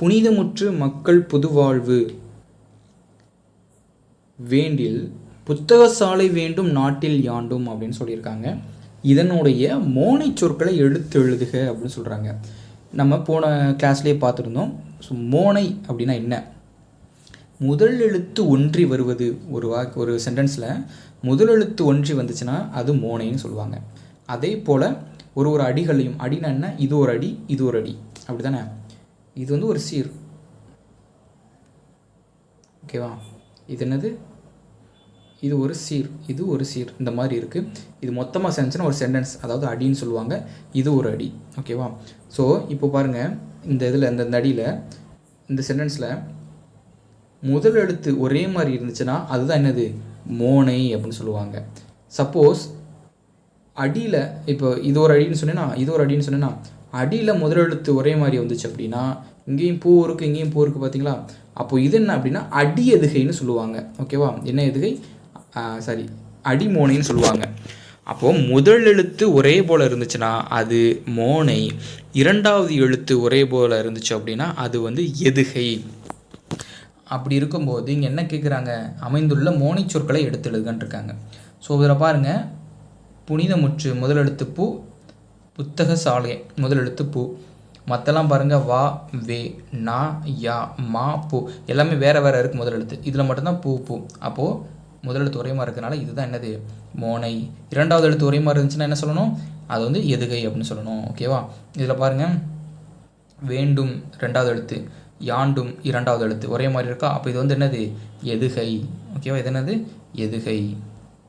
புனிதமுற்று மக்கள் புதுவாழ்வு. வேண்டில் புத்தக சாலை வேண்டும் நாட்டில் யாண்டும் அப்படின்னு சொல்லியிருக்காங்க. இதனுடைய மோனை சொற்களை எழுத்து எழுதுக அப்படின்னு சொல்கிறாங்க நம்ம போன கிளாஸ்லேயே பார்த்துருந்தோம். ஸோ மோனை அப்படின்னா என்ன? முதல் எழுத்து ஒன்றி வருவது ஒரு வா ஒரு சென்டென்ஸில் முதல் எழுத்து ஒன்றி வந்துச்சுன்னா அது மோனைன்னு சொல்லுவாங்க. அதே போல் ஒரு ஒரு அடிகளையும் அடினா என்ன? இது ஒரு அடி இது ஒரு அடி. அப்படி தானே இது வந்து ஒரு சீர். ஓகேவா இது என்னது? இது ஒரு சீர். இது ஒரு சீர். இந்த மாதிரி இருக்குது இது மொத்தமாக சேர்ந்துச்சுன்னா ஒரு சென்டென்ஸ் அதாவது அடின்னு சொல்லுவாங்க. இது ஒரு அடி. ஓகேவா ஸோ இப்போ பாருங்கள் இந்த இதில் இந்த இந்த அடியில் இந்த சென்டென்ஸில் முதல் எழுத்து ஒரே மாதிரி இருந்துச்சுன்னா அதுதான் என்னது? மோனை அப்படின்னு சொல்லுவாங்க. சப்போஸ் அடியில் இப்போ இது ஒரு அடின்னு சொன்னேன்னா இது ஒரு அடின்னு சொன்னேன்னா அடியில் முதல் எழுத்து ஒரே மாதிரி வந்துச்சு அப்படின்னா இங்கேயும் பூ இருக்குது இங்கேயும் பூ இருக்குது பார்த்தீங்களா அப்போது இது என்ன அப்படின்னா அடி எதுகைன்னு சொல்லுவாங்க. ஓகேவா என்ன எதுகை? சாரி அடிமோனைன்னு சொல்லுவாங்க. அப்போது முதல் எழுத்து ஒரே போல் இருந்துச்சுன்னா அது மோனை. இரண்டாவது எழுத்து ஒரே போல் இருந்துச்சு அப்படின்னா அது வந்து எதுகை. அப்படி இருக்கும்போது இங்கே என்ன கேட்குறாங்க அமைந்துள்ள மோனை சொற்களை எடுத்து எழுதுகன்ட்ருக்காங்க ஸோ இதில் பாருங்கள் புனிதமுற்று முதல் எழுத்து பூ புத்தக சாலை முதல் எழுத்து பூ. மற்றெல்லாம் பாருங்கள் வா வே நா யா மா பூ. எல்லாமே வேறு வேறு இருக்குது முதலெழுத்து இதில் மட்டும்தான் பூ பூ. அப்போது முதலெழுத்து ஒரே மாதிரி இருக்கிறதுனால இதுதான் என்னது? மோனை. இரண்டாவது எழுத்து ஒரே மாதிரி இருந்துச்சுன்னா என்ன சொல்லணும்? அது வந்து எதுகை அப்படின்னு சொல்லணும். ஓகேவா இதில் பாருங்கள் வேண்டும் ரெண்டாவது எழுத்து. யாண்டும் இரண்டாவது எழுத்து. ஒரே மாதிரி இருக்கா? அப்போ இது வந்து என்னது? எதுகை. ஓகேவா இது என்னது? எதுகை.